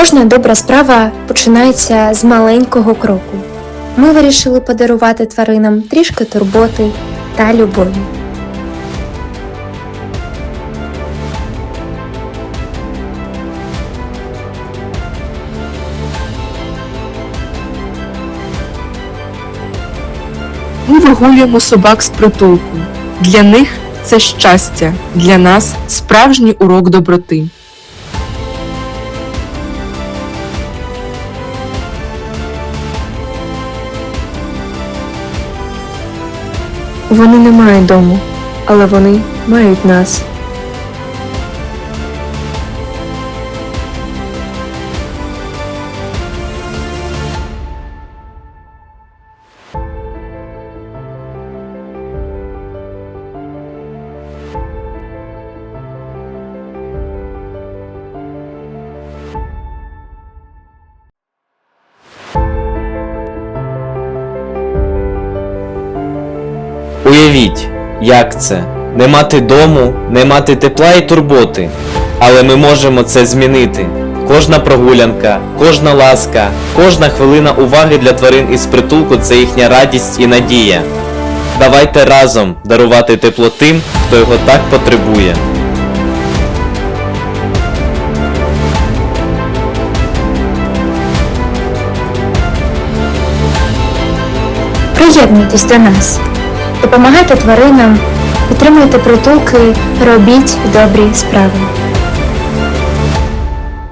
Кожна добра справа починається з маленького кроку. Ми вирішили подарувати тваринам трішки турботи та любові. Ми вигулюємо собак з притулку. Для них це щастя, для нас справжній урок доброти. Вони не мають дому, але вони мають нас. Уявіть, як це не мати дому, не мати тепла і турботи. Але ми можемо це змінити. Кожна прогулянка, кожна ласка, кожна хвилина уваги для тварин із притулку це їхня радість і надія. Давайте разом дарувати тепло тим, хто його так потребує. Приєднуйтесь до нас, допомагайте тваринам, підтримуйте притулки, робіть добрі справи.